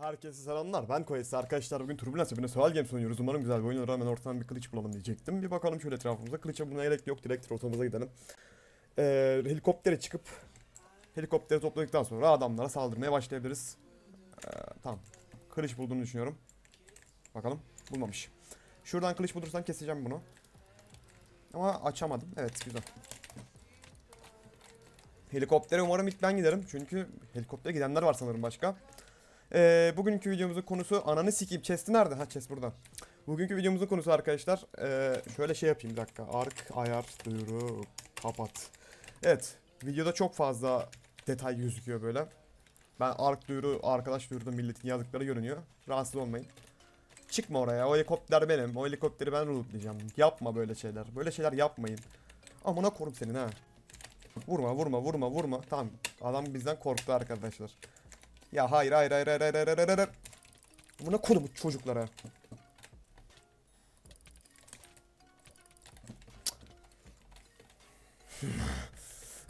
Herkese selamlar. Ben Koyesi arkadaşlar. Bugün Turbulence yapımında Survival Games oynuyoruz. Umarım güzel bir oyun olur. Hemen ortadan bir kılıç bulalım diyecektim. Bir bakalım şöyle etrafımıza. Kılıça bulmaya gerek yok. Direkt rotamıza gidelim. Ee, helikoptere çıkıp helikopteri topladıktan sonra adamlara saldırmaya başlayabiliriz. Ee, tamam. Kılıç bulduğunu düşünüyorum. Bakalım. Bulmamış. Şuradan kılıç bulursan keseceğim bunu. Ama açamadım. Evet güzel. Helikoptere umarım ilk ben giderim. Çünkü helikoptere gidenler var sanırım başka. Ee, bugünkü videomuzun konusu ananı sikeyim. Chest'i nerede? Ha chest burada. Bugünkü videomuzun konusu arkadaşlar. ee, şöyle şey yapayım bir dakika. Ark, ayar, duyuru, kapat. Evet. Videoda çok fazla detay gözüküyor böyle. Ben ark duyuru, arkadaş duyurdu milletin yazdıkları görünüyor. Rahatsız olmayın. Çıkma oraya. O helikopter benim. O helikopteri ben lootlayacağım. Yapma böyle şeyler. Böyle şeyler yapmayın. Amına korum senin ha. Vurma vurma vurma vurma. Tamam. Adam bizden korktu arkadaşlar. Ya hayır hayır hayır hayır hayır hayır hayır hayır. Buna kodumu çocuklara.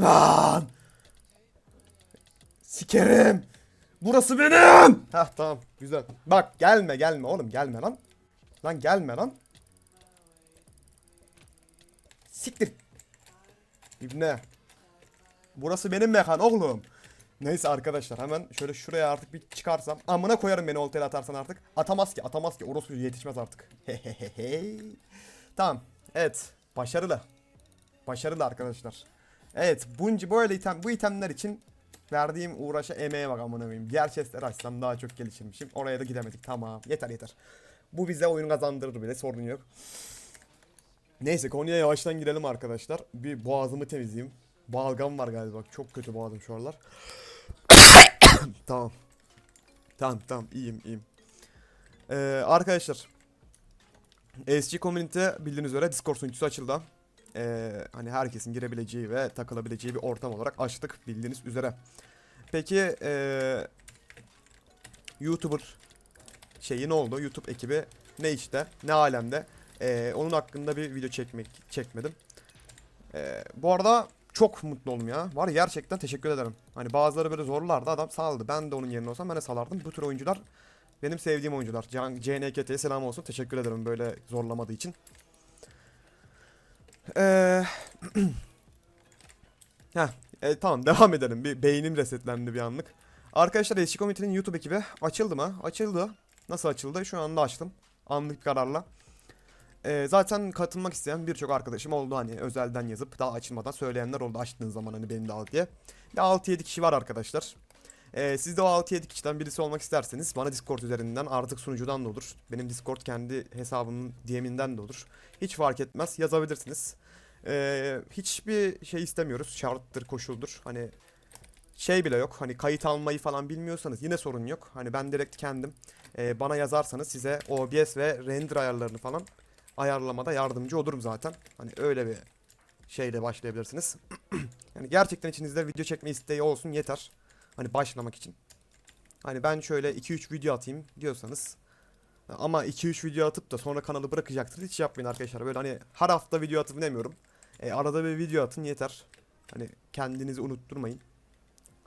Lan! Sikerim. Burası benim. Hah tamam güzel. Bak gelme gelme oğlum gelme lan. Lan gelme lan. Siktir. İbne. Burası benim mekan oğlum. Neyse arkadaşlar hemen şöyle şuraya artık bir çıkarsam. Amına koyarım beni oltaya atarsan artık. Atamaz ki atamaz ki. Orası yetişmez artık. Hehehehe. tamam. Evet. Başarılı. Başarılı arkadaşlar. Evet. Bunca böyle item, bu itemler için verdiğim uğraşa emeğe bak amına koyayım. Diğer chestleri açsam daha çok gelişirmişim. Oraya da gidemedik. Tamam. Yeter yeter. Bu bize oyun kazandırır bile. Sorun yok. Neyse konuya yavaştan girelim arkadaşlar. Bir boğazımı temizleyeyim. Balgam var galiba. Çok kötü boğazım şu aralar. tamam. Tamam tamam iyiyim iyiyim. Ee, arkadaşlar. SG Community bildiğiniz üzere Discord sunucusu açıldı. Ee, hani herkesin girebileceği ve takılabileceği bir ortam olarak açtık bildiğiniz üzere. Peki ee, YouTuber şeyi ne oldu? YouTube ekibi ne işte? Ne alemde? Ee, onun hakkında bir video çekmek çekmedim. Ee, bu arada çok mutlu oldum ya. Var ya gerçekten teşekkür ederim. Hani bazıları böyle zorlardı adam saldı. Ben de onun yerine olsam ben de salardım. Bu tür oyuncular benim sevdiğim oyuncular. CNKT'ye selam olsun. Teşekkür ederim böyle zorlamadığı için. Eee... Heh, e, tamam devam edelim. Bir beynim resetlendi bir anlık. Arkadaşlar Eski Komite'nin YouTube ekibi açıldı mı? Açıldı. Nasıl açıldı? Şu anda açtım. Anlık kararla. Ee, zaten katılmak isteyen birçok arkadaşım oldu hani özelden yazıp daha açılmadan söyleyenler oldu açtığın zaman hani benim de al diye. Ya 6-7 kişi var arkadaşlar. Ee, siz de o 6-7 kişiden birisi olmak isterseniz bana Discord üzerinden artık sunucudan da olur. Benim Discord kendi hesabımın DM'inden de olur. Hiç fark etmez yazabilirsiniz. Ee, hiçbir şey istemiyoruz. Şarttır, koşuldur. Hani şey bile yok. Hani kayıt almayı falan bilmiyorsanız yine sorun yok. Hani ben direkt kendim e, bana yazarsanız size OBS ve render ayarlarını falan ayarlamada yardımcı olurum zaten. Hani öyle bir şeyle başlayabilirsiniz. yani gerçekten içinizde video çekme isteği olsun yeter. Hani başlamak için. Hani ben şöyle 2-3 video atayım diyorsanız ama 2-3 video atıp da sonra kanalı bırakacaktır. Hiç yapmayın arkadaşlar. Böyle hani her hafta video atıp demiyorum. E, arada bir video atın yeter. Hani kendinizi unutturmayın.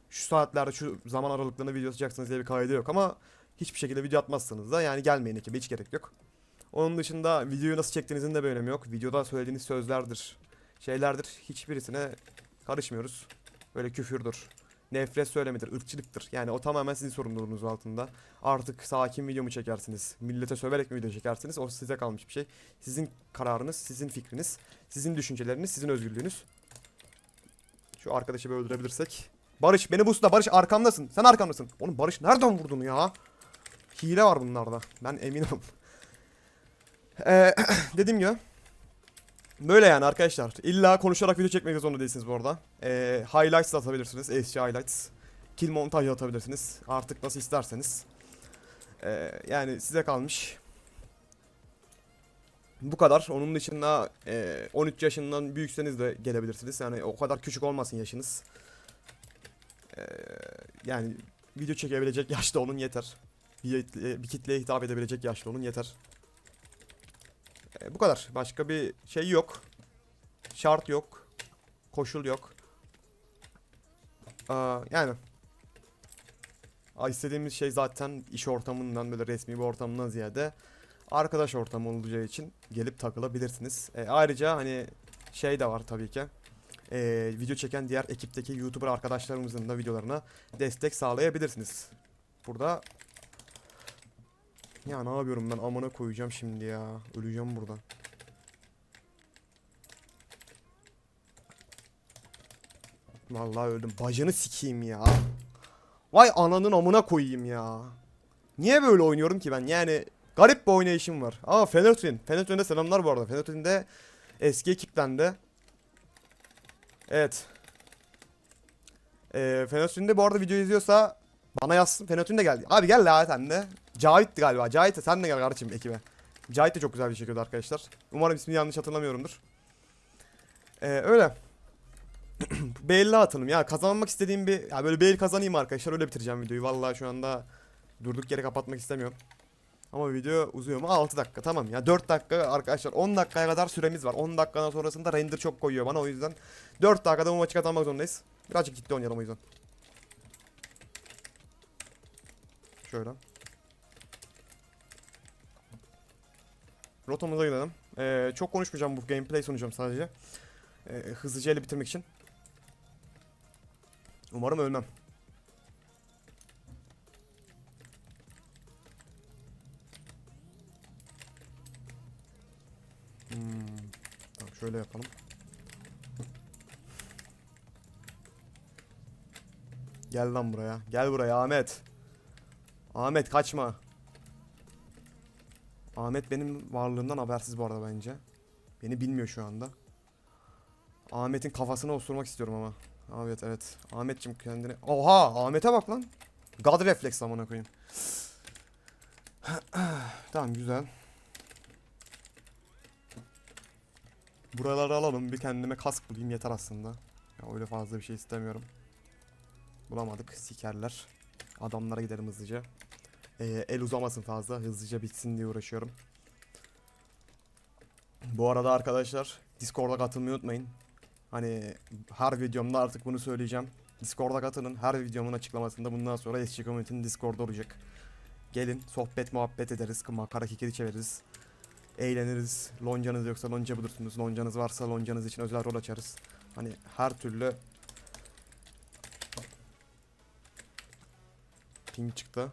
Şu saatlerde şu zaman aralıklarında video atacaksınız diye bir kaydı yok ama hiçbir şekilde video atmazsanız da yani gelmeyin ekibe hiç gerek yok. Onun dışında videoyu nasıl çektiğinizin de bir önemi yok. Videoda söylediğiniz sözlerdir, şeylerdir. Hiçbirisine karışmıyoruz. Böyle küfürdür. Nefret söylemedir, ırkçılıktır. Yani o tamamen sizin sorumluluğunuz altında. Artık sakin video mu çekersiniz? Millete söverek mi video çekersiniz? O size kalmış bir şey. Sizin kararınız, sizin fikriniz, sizin düşünceleriniz, sizin özgürlüğünüz. Şu arkadaşı bir öldürebilirsek. Barış beni busla. Barış arkamdasın. Sen arkamdasın. Oğlum Barış nereden vurdun ya? Hile var bunlarda. Ben eminim. Ee, dediğim gibi böyle yani arkadaşlar. İlla konuşarak video çekmek zorunda değilsiniz bu arada. Ee, highlights da atabilirsiniz. SC highlights. Kill montaj atabilirsiniz. Artık nasıl isterseniz. Ee, yani size kalmış. Bu kadar. Onun dışında e, 13 yaşından büyükseniz de gelebilirsiniz. Yani o kadar küçük olmasın yaşınız. Ee, yani video çekebilecek yaşta olun yeter. Bir, bir kitleye hitap edebilecek yaşta olun yeter. E, bu kadar. Başka bir şey yok. Şart yok. Koşul yok. Aa, yani. İstediğimiz şey zaten iş ortamından böyle resmi bir ortamdan ziyade arkadaş ortamı olacağı için gelip takılabilirsiniz. E, ayrıca hani şey de var tabii ki. E, video çeken diğer ekipteki YouTuber arkadaşlarımızın da videolarına destek sağlayabilirsiniz. Burada ya ne yapıyorum ben amına koyacağım şimdi ya. Öleceğim burada. Vallahi öldüm. Bacını sikeyim ya. Vay ananın amına koyayım ya. Niye böyle oynuyorum ki ben? Yani garip bir oynayışım var. Aa Fenotrin. Fenotrin'de selamlar bu arada. Fenotrin'de eski ekiplendi. Evet. Ee, Fenotrin'de bu arada video izliyorsa bana yazsın. Fenotrin de geldi. Abi gel la de. Cahit'ti galiba. Cahit sen de gel kardeşim ekibe. Cahit de çok güzel bir çekiyordu arkadaşlar. Umarım ismini yanlış hatırlamıyorumdur. Ee, öyle. Belli atalım ya kazanmak istediğim bir ya böyle bir kazanayım arkadaşlar öyle bitireceğim videoyu. Vallahi şu anda durduk yere kapatmak istemiyorum. Ama video uzuyor mu? 6 dakika tamam ya 4 dakika arkadaşlar 10 dakikaya kadar süremiz var. 10 dakikanın sonrasında render çok koyuyor bana o yüzden 4 dakikada bu maçı kazanmak zorundayız. Birazcık ciddi oynayalım o yüzden. Şöyle. Rotamıza gidelim. Ee, çok konuşmayacağım bu gameplay sunacağım sadece. Ee, hızlıca ele bitirmek için. Umarım ölmem. Hmm. Tamam şöyle yapalım. Gel lan buraya. Gel buraya Ahmet. Ahmet kaçma. Ahmet benim varlığımdan habersiz bu arada bence. Beni bilmiyor şu anda. Ahmet'in kafasına osurmak istiyorum ama. Evet evet. Ahmetçim kendini... Oha! Ahmet'e bak lan. God reflex amına koyayım. tamam güzel. Buraları alalım. Bir kendime kask bulayım yeter aslında. Ya öyle fazla bir şey istemiyorum. Bulamadık. Sikerler. Adamlara gidelim hızlıca. Ee, el uzamasın fazla. Hızlıca bitsin diye uğraşıyorum. Bu arada arkadaşlar Discord'a katılmayı unutmayın. Hani her videomda artık bunu söyleyeceğim. Discord'a katılın. Her videomun açıklamasında bundan sonra SC Community'nin Discord'da olacak. Gelin sohbet muhabbet ederiz. Makara kikiri çeviririz. Eğleniriz. Loncanız yoksa lonca bulursunuz. Loncanız varsa loncanız için özel rol açarız. Hani her türlü ping çıktı.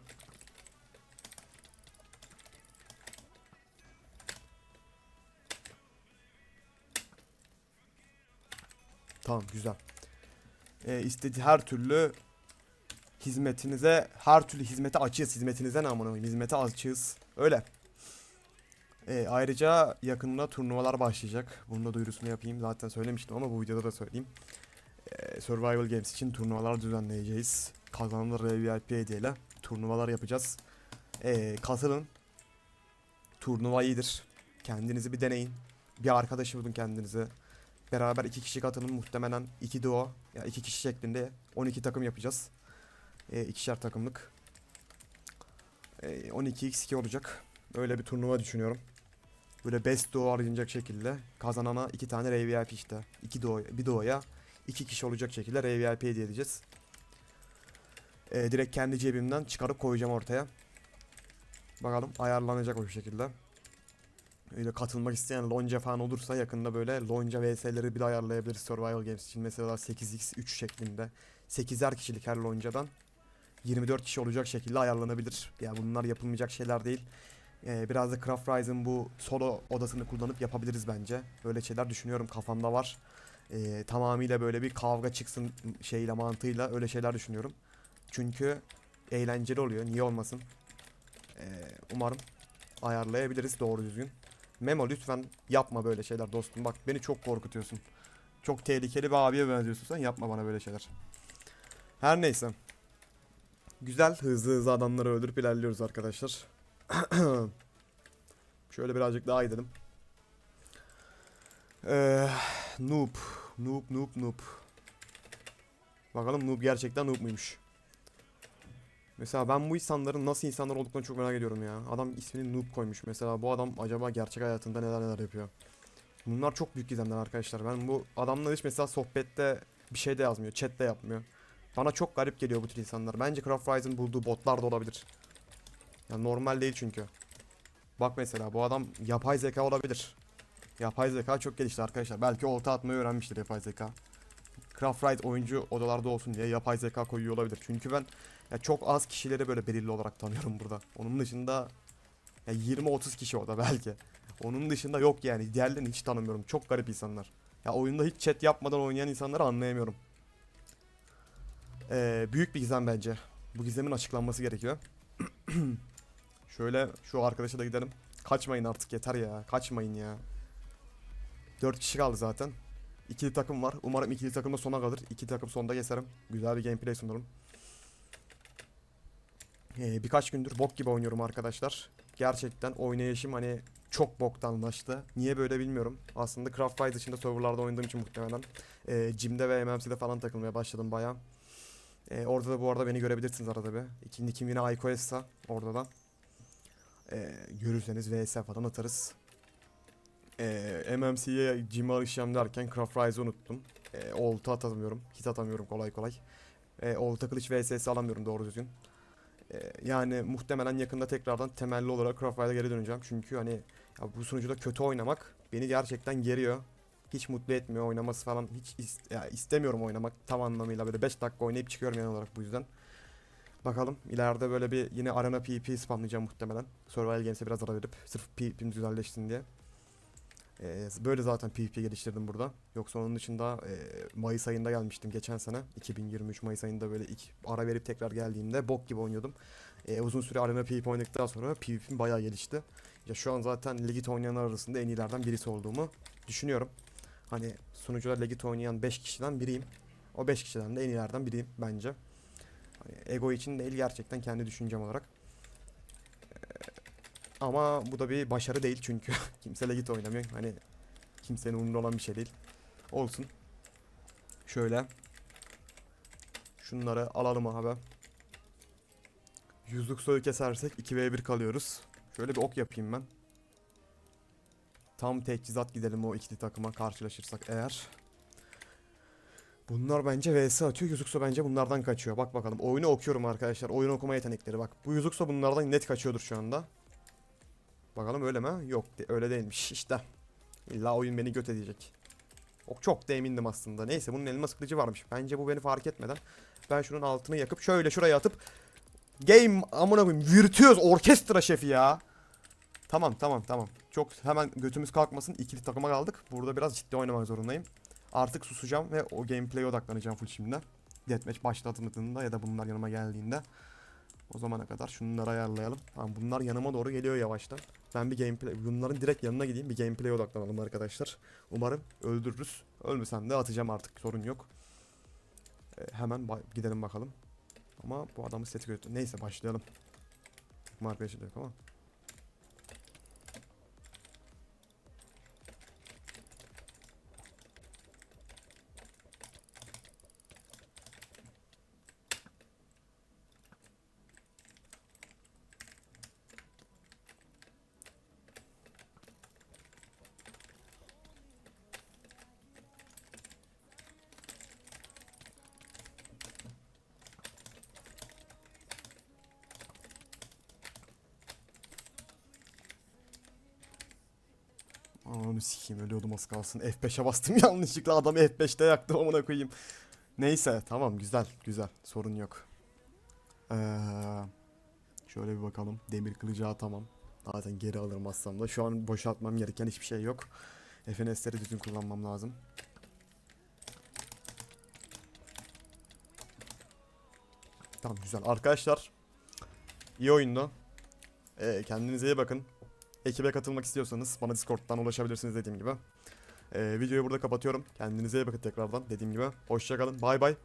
Tamam güzel. Ee, istediği her türlü hizmetinize her türlü hizmete açığız. Hizmetinize ne amına koyayım? Hizmete açığız. Öyle. Ee, ayrıca yakında turnuvalar başlayacak. Bunun da duyurusunu yapayım. Zaten söylemiştim ama bu videoda da söyleyeyim. Ee, Survival Games için turnuvalar düzenleyeceğiz. Kazanımlı VIP hediyeyle turnuvalar yapacağız. Ee, katılın. Turnuva iyidir. Kendinizi bir deneyin. Bir arkadaşı bulun kendinize. Beraber iki kişi katılım muhtemelen iki duo ya yani iki kişi şeklinde 12 takım yapacağız. E, ikişer takımlık. E, 12x2 olacak. Öyle bir turnuva düşünüyorum. Böyle best duo arayacak şekilde kazanana iki tane RVIP işte. iki duo, bir duoya iki kişi olacak şekilde RVIP hediye edeceğiz. E, direkt kendi cebimden çıkarıp koyacağım ortaya. Bakalım ayarlanacak o şekilde. Öyle katılmak isteyen lonca falan olursa yakında böyle lonca vs'leri bir de ayarlayabiliriz Survival Games için. Mesela 8x3 şeklinde. 8'er kişilik her loncadan 24 kişi olacak şekilde ayarlanabilir. Ya bunlar yapılmayacak şeyler değil. Ee, biraz da Craft Rise'ın bu solo odasını kullanıp yapabiliriz bence. Böyle şeyler düşünüyorum kafamda var. Ee, tamamıyla böyle bir kavga çıksın şeyle mantığıyla öyle şeyler düşünüyorum. Çünkü eğlenceli oluyor. Niye olmasın? Ee, umarım ayarlayabiliriz doğru düzgün. Memo lütfen yapma böyle şeyler dostum. Bak beni çok korkutuyorsun. Çok tehlikeli bir abiye benziyorsun sen. Yapma bana böyle şeyler. Her neyse. Güzel hızlı hızlı adamları öldürüp ilerliyoruz arkadaşlar. Şöyle birazcık daha gidelim. Ee, noob. Noob noob noob. Bakalım noob gerçekten noob muymuş. Mesela ben bu insanların nasıl insanlar olduklarını çok merak ediyorum ya. Adam ismini Noob koymuş. Mesela bu adam acaba gerçek hayatında neler neler yapıyor. Bunlar çok büyük gizemler arkadaşlar. Ben bu adamla hiç mesela sohbette bir şey de yazmıyor. Chat de yapmıyor. Bana çok garip geliyor bu tür insanlar. Bence Craft Rise'ın bulduğu botlar da olabilir. Ya normal değil çünkü. Bak mesela bu adam yapay zeka olabilir. Yapay zeka çok gelişti arkadaşlar. Belki olta atmayı öğrenmiştir yapay zeka. Craft Rise oyuncu odalarda olsun diye yapay zeka koyuyor olabilir. Çünkü ben ya çok az kişileri böyle belirli olarak tanıyorum burada. Onun dışında ya 20-30 kişi o belki. Onun dışında yok yani. Diğerlerini hiç tanımıyorum. Çok garip insanlar. Ya oyunda hiç chat yapmadan oynayan insanları anlayamıyorum. Ee, büyük bir gizem bence. Bu gizemin açıklanması gerekiyor. Şöyle şu arkadaşa da gidelim. Kaçmayın artık yeter ya. Kaçmayın ya. 4 kişi kaldı zaten. İkili takım var. Umarım ikili takım da sona kalır. İki takım sonda keserim. Güzel bir gameplay sunarım. Ee, birkaç gündür bok gibi oynuyorum arkadaşlar. Gerçekten oynayışım hani çok boktanlaştı. Niye böyle bilmiyorum. Aslında Craft Rise dışında serverlarda oynadığım için muhtemelen. Ee, Gym'de ve MMC'de falan takılmaya başladım bayağı. Ee, orada da bu arada beni görebilirsiniz arada bir. İkinci kim yine Aykoes'sa orada da. Ee, görürseniz VS falan atarız. Ee, MMC'ye Gym'e alışacağım derken Craft Rise'ı unuttum. Ee, olta atamıyorum. Hit atamıyorum kolay kolay. Ee, olta kılıç VS'si alamıyorum doğru düzgün. Ee, yani muhtemelen yakında tekrardan temelli olarak Craft Rise'a geri döneceğim. Çünkü hani ya bu sunucuda kötü oynamak beni gerçekten geriyor. Hiç mutlu etmiyor oynaması falan. Hiç is- ya istemiyorum oynamak tam anlamıyla böyle 5 dakika oynayıp çıkıyorum genel olarak bu yüzden. Bakalım ileride böyle bir yine arena PvP spamlayacağım muhtemelen. Survival Games'e biraz ara verip sırf PvP'miz güzelleşsin diye. Ee, böyle zaten PvP geliştirdim burada. Yoksa onun dışında e, Mayıs ayında gelmiştim geçen sene. 2023 Mayıs ayında böyle ilk ara verip tekrar geldiğimde bok gibi oynuyordum. Ee, uzun süre arena PvP oynadıktan sonra PvP'm bayağı gelişti. Ya şu an zaten Legit oynayanlar arasında en iyilerden birisi olduğumu düşünüyorum. Hani sunucuda Legit oynayan 5 kişiden biriyim. O 5 kişiden de en iyilerden biriyim bence. Hani ego için değil gerçekten kendi düşüncem olarak. Ama bu da bir başarı değil çünkü kimse Legit oynamıyor. Hani kimsenin umurunda olan bir şey değil. Olsun. Şöyle. Şunları alalım abi. Yüzlük soyu kesersek 2v1 kalıyoruz. Şöyle bir ok yapayım ben. Tam teçhizat gidelim o ikili takıma karşılaşırsak eğer. Bunlar bence vs atıyor. Yuzukso bence bunlardan kaçıyor. Bak bakalım. Oyunu okuyorum arkadaşlar. Oyun okuma yetenekleri bak. Bu Yuzukso bunlardan net kaçıyordur şu anda. Bakalım öyle mi? Yok öyle değilmiş işte. İlla oyun beni göt edecek. O çok da emindim aslında. Neyse bunun elmas kılıcı varmış. Bence bu beni fark etmeden ben şunun altını yakıp şöyle şuraya atıp Game amına koyayım virtüöz orkestra şefi ya. Tamam tamam tamam. Çok hemen götümüz kalkmasın. İkili takıma kaldık. Burada biraz ciddi oynamak zorundayım. Artık susacağım ve o gameplay'e odaklanacağım full şimdi. Deathmatch başlatıldığında ya da bunlar yanıma geldiğinde. O zamana kadar şunları ayarlayalım. Tamam bunlar yanıma doğru geliyor yavaştan. Ben bir gameplay, bunların direkt yanına gideyim. Bir gameplay'e odaklanalım arkadaşlar. Umarım öldürürüz. Ölmesem de atacağım artık sorun yok. Ee, hemen ba- gidelim bakalım. Ama bu adamı seti kötü. Neyse başlayalım. Da yok ama. Ananı sikeyim ölüyordum az kalsın. F5'e bastım yanlışlıkla adamı F5'te yaktım amına koyayım. Neyse tamam güzel güzel sorun yok. Ee, şöyle bir bakalım. Demir kılıcı tamam. Zaten geri alırım aslında. da. Şu an boşaltmam gereken hiçbir şey yok. FNS'leri düzgün kullanmam lazım. Tamam güzel. Arkadaşlar iyi oyundu. Ee, kendinize iyi bakın. Ekibe katılmak istiyorsanız bana Discord'dan ulaşabilirsiniz dediğim gibi. Ee, videoyu burada kapatıyorum. Kendinize iyi bakın tekrardan dediğim gibi. Hoşçakalın. Bay bay.